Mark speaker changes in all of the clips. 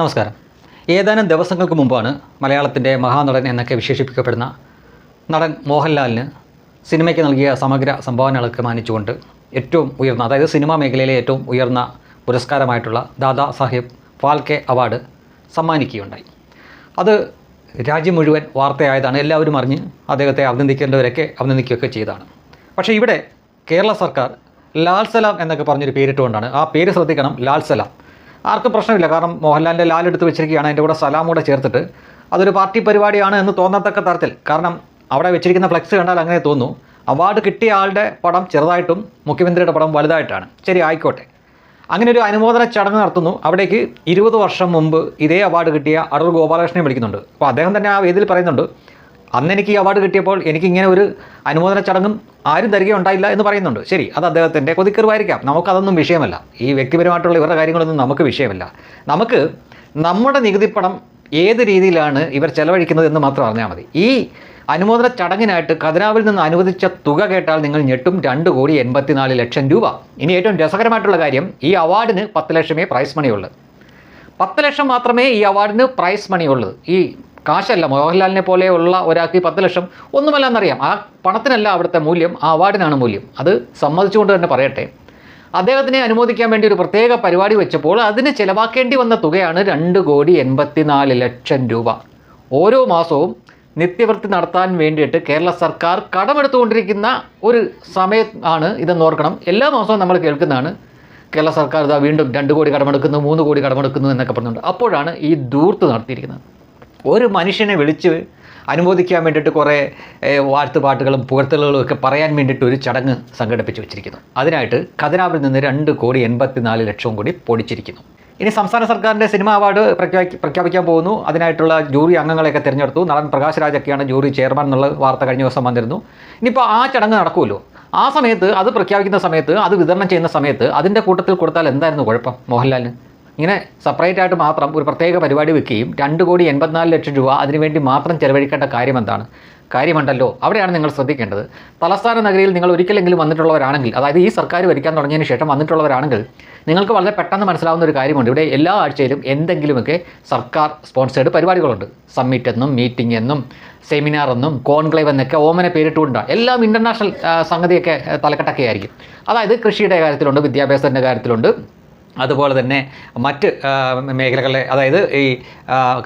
Speaker 1: നമസ്കാരം. ഏതാനും ദിവസങ്ങൾക്ക് മുമ്പാണ് മലയാളത്തിന്റെ മഹാനടൻ എന്നൊക്കെ വിശേഷിപ്പിക്കപ്പെടുന്ന നടൻ മോഹൻലാലിന് സിനിമയ്ക്ക് നൽകിയ സമഗ്ര സംഭാവനകളൊക്കെ മാനിച്ചുകൊണ്ട് ഏറ്റവും ഉയർന്ന അതായത് സിനിമാ മേഖലയിലെ ഏറ്റവും ഉയർന്ന പുരസ്കാരമായിട്ടുള്ള ദാദാ സാഹിബ് ഫാൽക്കെ അവാർഡ് സമ്മാനിക്കുകയുണ്ടായി. അത് രാജ്യം മുഴുവൻ വാർത്തയായതാണ്. എല്ലാവരും അറിഞ്ഞ് അദ്ദേഹത്തെ അഭിനന്ദിക്കേണ്ടവരൊക്കെ അഭിനന്ദിക്കുകയൊക്കെ ചെയ്തതാണ്. പക്ഷേ ഇവിടെ കേരള സർക്കാർ ലാൽ സലാം എന്നൊക്കെ പറഞ്ഞൊരു പേരിട്ടുകൊണ്ടാണ് ആ പേര് ശ്രദ്ധിക്കണം ലാൽ സലാം. ആർക്കും പ്രശ്നമില്ല. കാരണം മോഹൻലാലിന്റെ ലാൽ എടുത്ത് വെച്ചിരിക്കുകയാണ് അതിന്റെ കൂടെ സലാം കൂടെ ചേർത്തിട്ട്. അതൊരു പാർട്ടി പരിപാടിയാണ് എന്ന് തോന്നത്തക്ക തരത്തിൽ. കാരണം അവിടെ വെച്ചിരിക്കുന്ന ഫ്ലെക്സ് കണ്ടാൽ അങ്ങനെ തോന്നുന്നു അവാർഡ് കിട്ടിയ ആളുടെ പടം ചെറുതായിട്ടും മുഖ്യമന്ത്രിയുടെ പടം വലുതായിട്ടാണ്. ശരി ആയിക്കോട്ടെ. അങ്ങനെ ഒരു അനുമോദന ചടങ്ങ് നടത്തുന്നു. അവിടേക്ക് ഇരുപത് വർഷം മുമ്പ് ഇതേ അവാർഡ് കിട്ടിയ അടൂർ ഗോപാലകൃഷ്ണനെ വിളിക്കുന്നുണ്ട്. അപ്പോൾ അദ്ദേഹം തന്നെ ആ വേദിയിൽ പറയുന്നുണ്ട് അന്ന് എനിക്ക് ഈ അവാർഡ് കിട്ടിയപ്പോൾ എനിക്ക് ഇങ്ങനെ ഒരു അനുമോദന ചടങ്ങും ആരും തരികയുണ്ടായില്ല എന്ന് പറയുന്നുണ്ട്. ശരി അത് അദ്ദേഹത്തിന്റെ കൊതിക്കറിവായിരിക്കാം. നമുക്കതൊന്നും വിഷയമല്ല. ഈ വ്യക്തിപരമായിട്ടുള്ള ഇവരുടെ കാര്യങ്ങളൊന്നും നമുക്ക് വിഷയമല്ല. നമുക്ക് നമ്മുടെ നികുതിപ്പണം ഏത് രീതിയിലാണ് ഇവർ ചെലവഴിക്കുന്നത് എന്ന് മാത്രം അറിഞ്ഞാൽ മതി. ഈ അനുമോദന ചടങ്ങിനായിട്ട് ഖജനാവിൽ നിന്ന് അനുവദിച്ച തുക കേട്ടാൽ നിങ്ങൾ ഞെട്ടും രണ്ട് കോടി എൺപത്തിനാല് ലക്ഷം രൂപ. ഇനി ഏറ്റവും രസകരമായിട്ടുള്ള കാര്യം ഈ അവാർഡിന് പത്ത് ലക്ഷമേ പ്രൈസ് മണിയുള്ളൂ പത്ത് ലക്ഷം മാത്രമേ ഈ അവാർഡിന് പ്രൈസ് മണിയുള്ളൂ ഈ കാശല്ല. മോഹൻലാലിനെ പോലെയുള്ള ഒരാൾക്ക് ഈ പത്ത് ലക്ഷം ഒന്നുമല്ല എന്നറിയാം ആ പണത്തിനല്ല അവിടുത്തെ മൂല്യം ആ അവാർഡിനാണ് മൂല്യം. അത് സമ്മതിച്ചുകൊണ്ട് തന്നെ പറയട്ടെ. അദ്ദേഹത്തിനെ അനുമോദിക്കാൻ വേണ്ടി ഒരു പ്രത്യേക പരിപാടി വെച്ചപ്പോൾ അതിന് ചിലവാക്കേണ്ടി വന്ന തുകയാണ് രണ്ട് കോടി എൺപത്തിനാല് ലക്ഷം രൂപ. ഓരോ മാസവും നിത്യവൃത്തി നടത്താൻ വേണ്ടിയിട്ട് കേരള സർക്കാർ കടമെടുത്തുകൊണ്ടിരിക്കുന്ന ഒരു സമയമാണ് ഇതെന്ന് ഓർക്കണം. എല്ലാ മാസവും നമ്മൾ കേൾക്കുന്നതാണ്. കേരള സർക്കാർ ഇതാ വീണ്ടും രണ്ട് കോടി കടമെടുക്കുന്നു മൂന്ന് കോടി കടമെടുക്കുന്നു എന്നൊക്കെ പറഞ്ഞുകൊണ്ട്. അപ്പോഴാണ് ഈ ദൂർത്ത് നടത്തിയിരിക്കുന്നത്. ഒരു മനുഷ്യനെ വിളിച്ച് അനുമോദിക്കാൻ വേണ്ടിയിട്ട് കുറേ വാഴ്ത്തുപാട്ടുകളും പുകഴ്ത്തലുകളും ഒക്കെ പറയാൻ വേണ്ടിയിട്ട് ഒരു ചടങ്ങ് സംഘടിപ്പിച്ച് വെച്ചിരിക്കുന്നു. അതിനായിട്ട് ഖജനാവിൽ നിന്ന് രണ്ട് കോടി എൺപത്തിനാല് ലക്ഷവും കൂടി പൊടിച്ചിരിക്കുന്നു. ഇനി സംസ്ഥാന സർക്കാരിന്റെ സിനിമ അവാർഡ് പ്രഖ്യാപി പ്രഖ്യാപിക്കാൻ പോകുന്നു. അതിനായിട്ടുള്ള ജൂറി അംഗങ്ങളെയൊക്കെ തിരഞ്ഞെടുത്തു. നടൻ പ്രകാശ് രാജൊക്കെയാണ് ജൂറി ചെയർമാൻ എന്നുള്ള വാർത്ത കഴിഞ്ഞ ദിവസം വന്നിരുന്നു. ഇനിയിപ്പോൾ ആ ചടങ്ങ് നടക്കുമല്ലോ. ആ സമയത്ത് അത് പ്രഖ്യാപിക്കുന്ന സമയത്ത് അത് വിതരണം ചെയ്യുന്ന സമയത്ത് അതിന്റെ കൂട്ടത്തിൽ കൊടുത്താൽ എന്തായിരുന്നു കുഴപ്പം മോഹൻലാലിന്? ഇങ്ങനെ സെപ്പറേറ്റ് ആയിട്ട് മാത്രം ഒരു പ്രത്യേക പരിപാടി വെക്കുകയും രണ്ട് കോടി എൺപത്തിനാല് ലക്ഷം രൂപ അതിനുവേണ്ടി മാത്രം ചെലവഴിക്കേണ്ട കാര്യം എന്താണ്? കാര്യമുണ്ടല്ലോ. അവിടെയാണ് നിങ്ങൾ ശ്രദ്ധിക്കേണ്ടത്. തലസ്ഥാന നഗരിയിൽ നിങ്ങൾ ഒരിക്കലെങ്കിലും വന്നിട്ടുള്ളവരാണെങ്കിൽ അതായത് ഈ സർക്കാർ ഭരിക്കാൻ തുടങ്ങിയതിന് ശേഷം വന്നിട്ടുള്ളവരാണെങ്കിൽ നിങ്ങൾക്ക് വളരെ പെട്ടെന്ന് മനസ്സിലാവുന്ന ഒരു കാര്യമുണ്ട്. ഇവിടെ എല്ലാ ആഴ്ചയിലും എന്തെങ്കിലുമൊക്കെ സർക്കാർ സ്പോൺസേഡ് പരിപാടികളുണ്ട്. സമ്മിറ്റ് എന്നും മീറ്റിംഗ് എന്നും സെമിനാർ എന്നും കോൺക്ലേവ് എന്നൊക്കെ ഓമന പേരിട്ടുകൊണ്ട് എല്ലാം ഇന്റർനാഷണൽ സംഗതിയൊക്കെ തലക്കെട്ടൊക്കെ ആയിരിക്കും അതായത് കൃഷിയുടെ കാര്യത്തിലുണ്ട് വിദ്യാഭ്യാസത്തിന്റെ കാര്യത്തിലുണ്ട്. അതുപോലെ തന്നെ മറ്റ് മേഖലകളിലെ അതായത് ഈ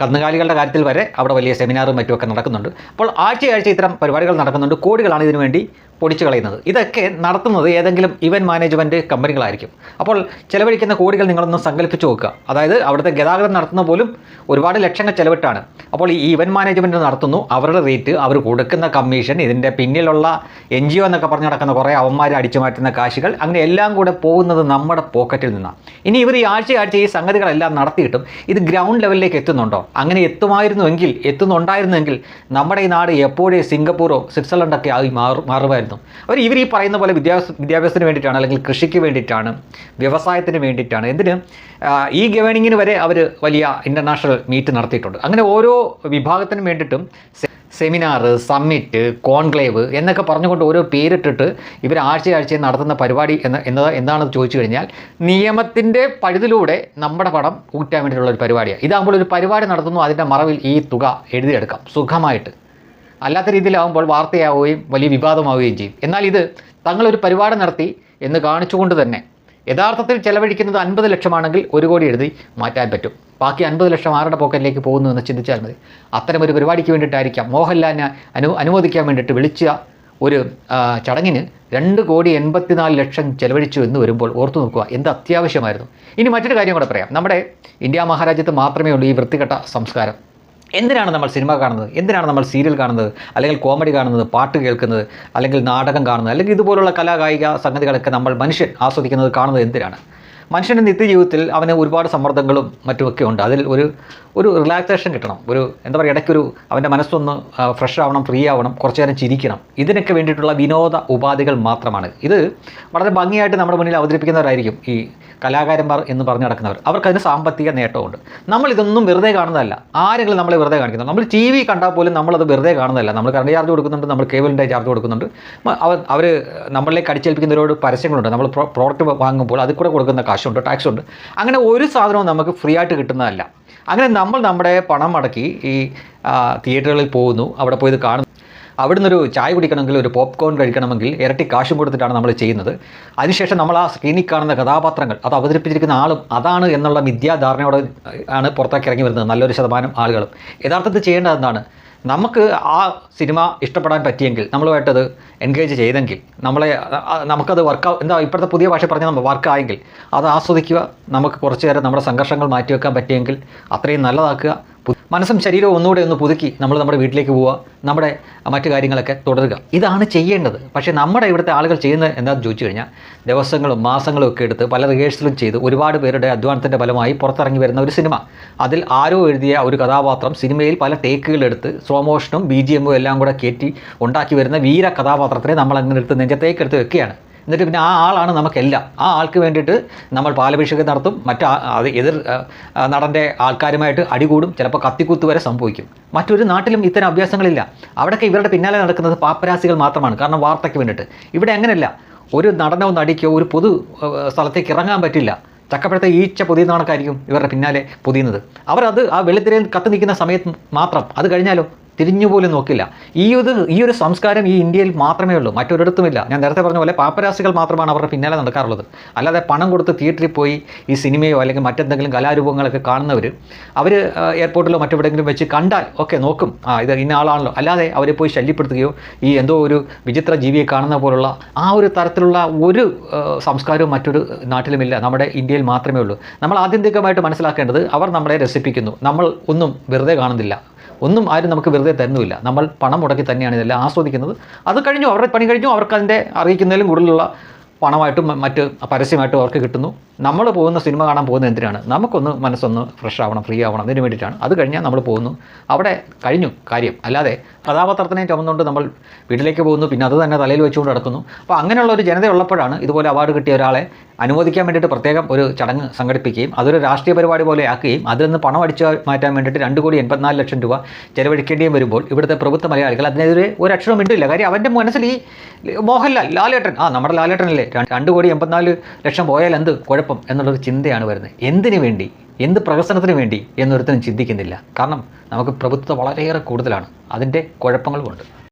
Speaker 1: കന്നുകാലികളുടെ കാര്യത്തിൽ വരെ അവിടെ വലിയ സെമിനാറും മറ്റുമൊക്കെ നടക്കുന്നുണ്ട്. അപ്പോൾ ആഴ്ചയാഴ്ച ഇത്തരം പരിപാടികൾ നടക്കുന്നുണ്ട്. കോടികളാണ് ഇതിനു വേണ്ടി പൊടിച്ചു കളയുന്നത്. ഇതൊക്കെ നടത്തുന്നത് ഏതെങ്കിലും ഇവന്റ് മാനേജ്മെന്റ് കമ്പനികളായിരിക്കും അപ്പോൾ ചിലവഴിക്കുന്ന കോടികൾ നിങ്ങളൊന്ന് സങ്കല്പിച്ച് നോക്കുക. അതായത് അവിടുത്തെ ഗതാഗതം നടത്തുന്ന പോലും ഒരുപാട് ലക്ഷങ്ങൾ ചിലവിട്ടാണ്. അപ്പോൾ ഈ ഇവന്റ് മാനേജ്മെന്റ് നടത്തുന്നു. അവരുടെ റേറ്റ് അവർ കൊടുക്കുന്ന കമ്മീഷൻ ഇതിന്റെ പിന്നിലുള്ള എൻ ജി ഒ എന്നൊക്കെ പറഞ്ഞ് നടക്കുന്ന കുറേ അവന്മാർ അടിച്ചു മാറ്റുന്ന കാശുകൾ അങ്ങനെ എല്ലാം കൂടെ പോകുന്നത് നമ്മുടെ പോക്കറ്റിൽ നിന്നാണ് ഇനി ഇവർ ഈ ആഴ്ച ഈ സംഗതികളെല്ലാം നടത്തിയിട്ടും ഇത് ഗ്രൗണ്ട് ലെവലിലേക്ക് എത്തുന്നുണ്ടോ? അങ്ങനെ എത്തുമായിരുന്നുവെങ്കിൽ എത്തുന്നുണ്ടായിരുന്നെങ്കിൽ നമ്മുടെ ഈ നാട് എപ്പോഴേ സിംഗപ്പൂറോ സ്വിറ്റ്സർലൻഡൊക്കെ ആയി മാറു മാറുമായിരുന്നു അവർ ഇവർ ഈ പറയുന്ന പോലെ വിദ്യാഭ്യാസ വിദ്യാഭ്യാസത്തിന് വേണ്ടിയിട്ടാണ് അല്ലെങ്കിൽ കൃഷിക്ക് വേണ്ടിയിട്ടാണ് വ്യവസായത്തിന് വേണ്ടിയിട്ടാണ്. എന്തിന്? ഈ ഗവേണിങ്ങിന് വരെ അവർ വലിയ ഇന്റർനാഷണൽ മീറ്റ് നടത്തിയിട്ടുണ്ട്. അങ്ങനെ ഓരോ വിഭാഗത്തിനും വേണ്ടിയിട്ടും സെമിനാർ സമ്മിറ്റ് കോൺക്ലേവ് എന്നൊക്കെ പറഞ്ഞുകൊണ്ട് ഓരോ പേരിട്ടിട്ട് ഇവർ ആഴ്ചയാഴ്ച നടത്തുന്ന പരിപാടി എന്ന് എന്നത് എന്താണെന്ന് ചോദിച്ചു കഴിഞ്ഞാൽ നിയമത്തിന്റെ പഴുതിലൂടെ നമ്മുടെ പടം കൂട്ടാൻ വേണ്ടിയിട്ടുള്ള ഒരു പരിപാടിയാണ്. ഇതാകുമ്പോൾ ഒരു പരിപാടി നടത്തുന്നു അതിന്റെ മറവിൽ ഈ തുക എഴുതിയെടുക്കാം. സുഖമായിട്ട്. അല്ലാത്ത രീതിയിലാവുമ്പോൾ വാർത്തയാവുകയും വലിയ വിവാദമാവുകയും ചെയ്യും. എന്നാൽ ഇത് തങ്ങളൊരു പരിപാടി നടത്തി എന്ന് കാണിച്ചുകൊണ്ട് തന്നെ യഥാർത്ഥത്തിൽ ചെലവഴിക്കുന്നത് അൻപത് ലക്ഷമാണെങ്കിൽ ഒരു കോടി എഴുതി മാറ്റാൻ പറ്റും. ബാക്കി അൻപത് ലക്ഷം ആരുടെ പോക്കറ്റിലേക്ക് പോകുന്നു എന്ന് ചിന്തിച്ചാൽ മതി. അത്തരം ഒരു പരിപാടിക്ക് വേണ്ടിയിട്ടായിരിക്കാം മോഹൻലാലിനെ അനു അനുമോദിക്കാൻ വേണ്ടിയിട്ട് വിളിച്ച ഒരു ചടങ്ങിന് രണ്ട് കോടി എൺപത്തിനാല് ലക്ഷം ചെലവഴിച്ചു എന്ന് വരുമ്പോൾ ഓർത്തു നോക്കുക. എന്ത് അത്യാവശ്യമായിരുന്നു. ഇനി മറ്റൊരു കാര്യം കൂടെ പറയാം. നമ്മുടെ ഇന്ത്യ മഹാരാജ്യത്ത് മാത്രമേ ഉള്ളൂ ഈ വൃത്തികെട്ട സംസ്കാരം. എന്തിനാണ് നമ്മൾ സിനിമ കാണുന്നത്? എന്തിനാണ് നമ്മൾ സീരിയൽ കാണുന്നത്? അല്ലെങ്കിൽ കോമഡി കാണുന്നത് പാട്ട് കേൾക്കുന്നത് അല്ലെങ്കിൽ നാടകം കാണുന്നത് അല്ലെങ്കിൽ ഇതുപോലുള്ള കലാകായിക സംഗതികളൊക്കെ നമ്മൾ മനുഷ്യൻ ആസ്വദിക്കുന്നത് കാണുന്നത് എന്തിനാണ്? മനുഷ്യന്റെ നിത്യജീവിതത്തിൽ അവന് ഒരുപാട് സമ്മർദ്ദങ്ങളും മറ്റുമൊക്കെ ഉണ്ട്. അതിൽ ഒരു ഒരു റിലാക്സേഷൻ കിട്ടണം. ഒരു എന്താ പറയുക ഇടയ്ക്കൊരു അവന്റെ മനസ്സൊന്ന് ഫ്രഷ് ആവണം ഫ്രീ ആവണം കുറച്ച് നേരം ചിരിക്കണം. ഇതിനൊക്കെ വേണ്ടിയിട്ടുള്ള വിനോദ ഉപാധികൾ മാത്രമാണ്. ഇത് വളരെ ഭംഗിയായിട്ട് നമ്മുടെ മുന്നിൽ അവതരിപ്പിക്കുന്നവരായിരിക്കും ഈ കലാകാരന്മാർ എന്ന് പറഞ്ഞു നടക്കുന്നവർ. അവർക്ക് അതിന് സാമ്പത്തിക നേട്ടമുണ്ട്. നമ്മൾ ഇതൊന്നും വെറുതെ കാണുന്നതല്ല. ആരെങ്കിലും നമ്മളെ വെറുതെ കാണിക്കുന്നു. നമ്മൾ ടി വി കണ്ടാൽ പോലും നമ്മളത് വെറുതെ കാണുന്നതല്ല. നമ്മൾ കറണ്ട് ചാർജ് കൊടുക്കുന്നുണ്ട് നമ്മൾ കേബിളിന്റെ ചാർജ് കൊടുക്കുന്നുണ്ട്. അവർ അവർ നമ്മളിലേക്ക് അടിച്ചേൽപ്പിക്കുന്നവരോട് പരസ്യങ്ങളുണ്ട്. നമ്മൾ പ്രോഡക്റ്റ് വാങ്ങുമ്പോൾ അതിൽ കൂടെ കൊടുക്കുന്ന കാശുണ്ട് ടാക്സ് ഉണ്ട്. അങ്ങനെ ഒരു സാധനവും നമുക്ക് ഫ്രീ ആയിട്ട് കിട്ടുന്നതല്ല. അങ്ങനെ നമ്മൾ നമ്മുടെ പണം മടക്കി ഈ തിയേറ്ററുകളിൽ പോകുന്നു അവിടെ പോയി കാണുന്നു. അവിടുന്ന് ഒരു ചായ കുടിക്കണമെങ്കിൽ ഒരു പോപ്കോൺ കഴിക്കണമെങ്കിൽ ഇരട്ടി കാശും കൊടുത്തിട്ടാണ് നമ്മൾ ചെയ്യുന്നത്. അതിനുശേഷം നമ്മൾ ആ സ്ക്രീനിൽ കാണുന്ന കഥാപാത്രങ്ങൾ അത് അവതരിപ്പിച്ചിരിക്കുന്ന ആളും അതാണ് എന്നുള്ള മിഥ്യാധാരണയോടെ ആണ് പുറത്തേക്ക് ഇറങ്ങി വരുന്നത് നല്ലൊരു ശതമാനം ആളുകളും. യഥാർത്ഥത്തിൽ ചെയ്യേണ്ടത് എന്താണ്? നമുക്ക് ആ സിനിമ ഇഷ്ടപ്പെടാൻ പറ്റിയെങ്കിൽ നമ്മളുമായിട്ടത് എൻഗേജ് ചെയ്തെങ്കിൽ നമ്മളെ നമുക്കത് വർക്ക് എന്താ ഇപ്പോഴത്തെ പുതിയ ഭാഷ പറഞ്ഞാൽ നമ്മൾ വർക്ക് ആയെങ്കിൽ അത് ആസ്വദിക്കുക നമുക്ക് കുറച്ച് നേരം നമ്മുടെ സംഘർഷങ്ങൾ മാറ്റിവെക്കാൻ പറ്റിയെങ്കിൽ അത്രയും നല്ലതാക്കുക. മനസ്സും ശരീരവും ഒന്നുകൂടെ ഒന്ന് പുതുക്കി നമ്മൾ നമ്മുടെ വീട്ടിലേക്ക് പോവുക നമ്മുടെ മറ്റു കാര്യങ്ങളൊക്കെ തുടരുക. ഇതാണ് ചെയ്യേണ്ടത്. പക്ഷേ നമ്മുടെ ഇവിടുത്തെ ആളുകൾ ചെയ്യുന്നത് എന്താണെന്ന് ചോദിച്ചു കഴിഞ്ഞാൽ ദിവസങ്ങളും മാസങ്ങളും ഒക്കെ എടുത്ത് പല റിഹേഴ്സലും ചെയ്ത് ഒരുപാട് പേരുടെ അധ്വാനത്തിന്റെ ഫലമായി പുറത്തിറങ്ങി വരുന്ന ഒരു സിനിമ. അതിൽ ആരോ എഴുതിയ ഒരു കഥാപാത്രം സിനിമയിൽ പല ടേക്കുകളെടുത്ത് സ്ലോ മോഷനും ബി ജി എമ്മും എല്ലാം കൂടെ കയറ്റി ഉണ്ടാക്കി വരുന്ന വീര കഥാപാത്രത്തിനെ നമ്മൾ അങ്ങനെ എടുത്ത് നെഞ്ചത്തേക്കെടുത്ത് വെക്കുകയാണ്. എന്നിട്ട് പിന്നെ ആ ആളാണ് നമുക്കെല്ലാം. ആ ആൾക്ക് വേണ്ടിയിട്ട് നമ്മൾ പാലഭിഷേകം നടത്തും. മറ്റ് അത് എതിർ നടന്റെ ആൾക്കാരുമായിട്ട് അടികൂടും. ചിലപ്പോൾ കത്തിക്കുത്ത് വരെ സംഭവിക്കും. മറ്റൊരു നാട്ടിലും ഇത്തരം അഭ്യാസങ്ങളില്ല. അവിടെയൊക്കെ ഇവരുടെ പിന്നാലെ നടക്കുന്നത് പാപ്പരാസികൾ മാത്രമാണ്. കാരണം വാർത്തയ്ക്ക് വേണ്ടിയിട്ട്. ഇവിടെ അങ്ങനെയല്ല. ഒരു നടനോ നടിക്കോ ഒരു പൊതു സ്ഥലത്തേക്ക് ഇറങ്ങാൻ പറ്റില്ല. ചക്കപ്പഴത്തെ ഈച്ച പൊതിയുന്ന കണക്കായിരിക്കും ഇവരുടെ പിന്നാലെ പൊതിയുന്നത്. അവരത് ആ വെളുത്തിരയിൽ കത്ത് നിൽക്കുന്ന സമയത്ത് മാത്രം. അത് കഴിഞ്ഞാലോ? തിരിഞ്ഞു പോലും നോക്കില്ല. ഈ ഒരു ഈ ഒരു സംസ്കാരം ഈ ഇന്ത്യയിൽ മാത്രമേ ഉള്ളൂ. മറ്റൊരിടത്തുമില്ല. ഞാൻ നേരത്തെ പറഞ്ഞ പോലെ പാപ്പരാസികൾ മാത്രമാണ് അവരുടെ പിന്നാലെ നടക്കാറുള്ളത്. അല്ലാതെ പണം കൊടുത്ത് തിയേറ്ററിൽ പോയി ഈ സിനിമയോ അല്ലെങ്കിൽ മറ്റെന്തെങ്കിലും കലാരൂപങ്ങളൊക്കെ കാണുന്നവർ അവർ എയർപോർട്ടിലോ മറ്റെവിടെയെങ്കിലും വെച്ച് കണ്ടാൽ ഓക്കെ നോക്കും. ആ ഇത് ഇന്ന ആളാണല്ലോ. അല്ലാതെ അവരെ പോയി ശല്യപ്പെടുത്തുകയോ ഈ എന്തോ ഒരു വിചിത്ര ജീവിയെ കാണുന്ന പോലുള്ള ആ ഒരു തരത്തിലുള്ള ഒരു സംസ്കാരവും മറ്റൊരു നാട്ടിലുമില്ല. നമ്മുടെ ഇന്ത്യയിൽ മാത്രമേ ഉള്ളൂ. നമ്മൾ ആത്യന്തികമായിട്ട് മനസ്സിലാക്കേണ്ടത് അവർ നമ്മളെ രസിപ്പിക്കുന്നു. നമ്മൾ ഒന്നും വെറുതെ കാണുന്നില്ല. ഒന്നും ആരും നമുക്ക് വെറുതെ തരുന്നുമില്ല. നമ്മൾ പണം മുടക്കി തന്നെയാണ് ഇതെല്ലാം ആസ്വദിക്കുന്നത്. അത് കഴിഞ്ഞു അവരുടെ പണി കഴിഞ്ഞു അവർക്ക് അതിന്റെ അറിയിക്കുന്നതിലും കൂടുതലുള്ള പണമായിട്ടും മറ്റ് പരസ്യമായിട്ടും അവർക്ക് കിട്ടുന്നു. നമ്മൾ പോകുന്ന സിനിമ കാണാൻ പോകുന്ന എന്തിനാണ്? നമുക്കൊന്ന് മനസ്സൊന്ന് ഫ്രഷ് ആവണം ഫ്രീ ആവണം അതിന് വേണ്ടിയിട്ടാണ്. അത് കഴിഞ്ഞാൽ നമ്മൾ പോകുന്നു. അവിടെ കഴിഞ്ഞു കാര്യം. അല്ലാതെ കഥാപാത്രത്തിനെ ചുമന്നുകൊണ്ട് നമ്മൾ വീട്ടിലേക്ക് പോകുന്നു. പിന്നെ അത് തന്നെ തലയിൽ വെച്ചുകൊണ്ട് നടക്കുന്നു. അപ്പോൾ അങ്ങനെയുള്ള ഒരു ജനത ഉള്ളപ്പോഴാണ് ഇതുപോലെ അവാർഡ് കിട്ടിയ ഒരാളെ അനുവദിക്കാൻ വേണ്ടിയിട്ട് പ്രത്യേകം ഒരു ചടങ്ങ് സംഘടിപ്പിക്കുകയും അതൊരു രാഷ്ട്രീയ പരിപാടി പോലെ ആക്കുകയും അതിൽ നിന്ന് പണം അടിച്ചു മാറ്റാൻ വേണ്ടിയിട്ട് രണ്ട് കോടി എൺപത്തിനാല് ലക്ഷം രൂപ ചെലവഴിക്കേണ്ടിയും വരുമ്പോൾ ഇവിടുത്തെ പ്രഭുത്വ മലയാളികൾ അതിനെതിരെ ഒരു അക്ഷരം ഇട്ടില്ല കാര്യം അവന്റെ മനസ്സിൽ ഈ മോഹൻലാൽ ലാലേട്ടൻ ആ നമ്മുടെ ലാലേട്ടനല്ലേ? ര- രണ്ട് കോടി എൺപത്തിനാല് ലക്ഷം പോയാൽ എന്ത് കുഴപ്പം എന്നുള്ളൊരു ചിന്തയാണ് വരുന്നത്. എന്തിനു വേണ്ടി? എന്ത് പ്രഹസനത്തിന് വേണ്ടി എന്നൊരുത്തനും ചിന്തിക്കുന്നില്ല. കാരണം നമുക്ക് പ്രഭുത്വം വളരെയേറെ കൂടുതലാണ്. അതിന്റെ കുഴപ്പങ്ങളുമുണ്ട്.